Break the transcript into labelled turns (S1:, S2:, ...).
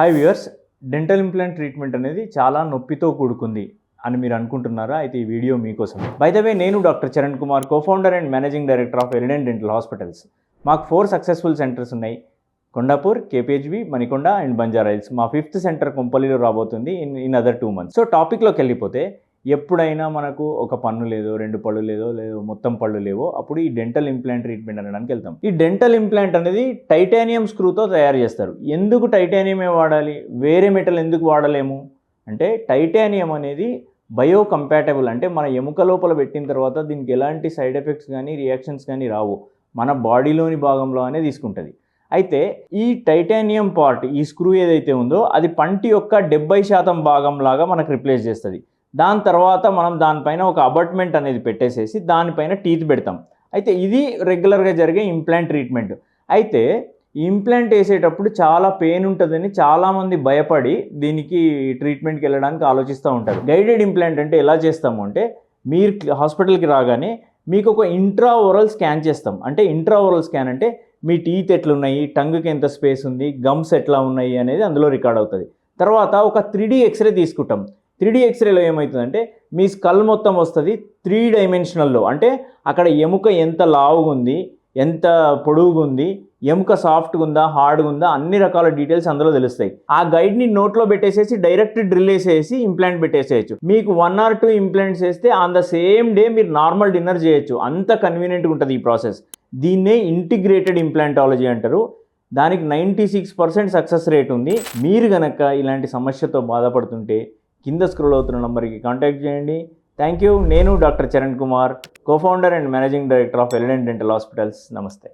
S1: Hi viewers dental implant treatment అనేది చాలా నొప్పితో కూడుకుంది అని మీరు అనుకుంటున్నారా? అయితే ఈ వీడియో మీకోసం బై ద వే నేను doctor Charan Kumar cofounder and managing director of Elident dental hospitals మాకు ఫోర్ సక్సెస్ఫుల్ సెంటర్స్ ఉన్నాయి. కొండాపూర్ కేపీహెచ్బి మణికొండ అండ్ బంజారా హిల్స్ మా ఫిఫ్త్ సెంటర్ కొంపల్లిలో రాబోతుంది in in other two months so టాపిక్లోకి వెళ్ళిపోతే ఎప్పుడైనా మనకు ఒక పన్ను లేదో రెండు పళ్ళు లేదో లేదో మొత్తం పళ్ళు లేవో అప్పుడు ఈ డెంటల్ ఇంప్లాంట్ ట్రీట్మెంట్ అనడానికి వెళ్తాం. ఈ డెంటల్ ఇంప్లాంట్ అనేది టైటానియం స్క్రూతో తయారు చేస్తారు. ఎందుకు టైటానియమే వాడాలి? వేరే మెటల్ ఎందుకు వాడలేము? అంటే టైటానియం అనేది బయో కంపాటబుల్ అంటే మన ఎముక లోపల పెట్టిన తర్వాత దీనికి ఎలాంటి సైడ్ ఎఫెక్ట్స్ కానీ రియాక్షన్స్ కానీ రావు. మన బాడీలోని భాగంలోనే తీసుకుంటుంది. అయితే ఈ టైటానియం పార్ట్ ఈ స్క్రూ ఏదైతే ఉందో అది పంటి యొక్క డెబ్బై శాతం భాగం లాగా మనకు రిప్లేస్ చేస్తుంది. దాని తర్వాత మనం దానిపైన ఒక అబట్మెంట్ అనేది పెట్టేసేసి దానిపైన టీత్ పెడతాం. అయితే ఇది రెగ్యులర్గా జరిగే ఇంప్లాంట్ ట్రీట్మెంట్. అయితే ఇంప్లాంట్ వేసేటప్పుడు చాలా పెయిన్ ఉంటుందని చాలామంది భయపడి దీనికి ట్రీట్మెంట్కి వెళ్ళడానికి ఆలోచిస్తూ ఉంటారు. గైడెడ్ ఇంప్లాంట్ అంటే ఎలా చేస్తాము అంటే మీరు హాస్పిటల్కి రాగానే మీకు ఒక ఇంట్రా ఓరల్ స్కాన్ చేస్తాం. అంటే ఇంట్రా ఓరల్ స్కాన్ అంటే మీ టీత్ ఎట్లున్నాయి టంగ్కి ఎంత స్పేస్ ఉంది గమ్స్ ఎట్లా ఉన్నాయి అనేది అందులో రికార్డ్ అవుతుంది. తర్వాత ఒక త్రీ డీ ఎక్స్రే తీసుకుంటాం. త్రీ డీ ఎక్స్రేలో ఏమవుతుందంటే మీ స్కల్ మొత్తం వస్తుంది త్రీ డైమెన్షనల్లో. అంటే అక్కడ ఎముక ఎంత లావుగా ఉంది ఎంత పొడుగుగా ఉంది ఎముక సాఫ్ట్గా ఉందా హార్డ్గా ఉందా అన్ని రకాల డీటెయిల్స్ అందులో తెలుస్తాయి. ఆ గైడ్ని నోట్లో పెట్టేసేసి డైరెక్ట్ డ్రిల్ వేసేసి ఇంప్లాంట్ పెట్టేసేయచ్చు. మీకు వన్ ఆర్ టూ ఇంప్లాంట్స్ వేస్తే ఆన్ ద సేమ్ డే మీరు నార్మల్ డిన్నర్ చేయొచ్చు. అంత కన్వీనియంట్గా ఉంటుంది ఈ ప్రాసెస్. దీన్నే ఇంటిగ్రేటెడ్ ఇంప్లాంటాలజీ అంటారు. దానికి ninety six percent success rate ఉంది. మీరు గనక ఇలాంటి సమస్యతో బాధపడుతుంటే కింద స్క్రోల్ అవుతున్న నంబర్కి కాంటాక్ట్ చేయండి. థ్యాంక్ యూ నేను doctor Charan Kumar cofounder and managing director of Elident dental hospitals. నమస్తే.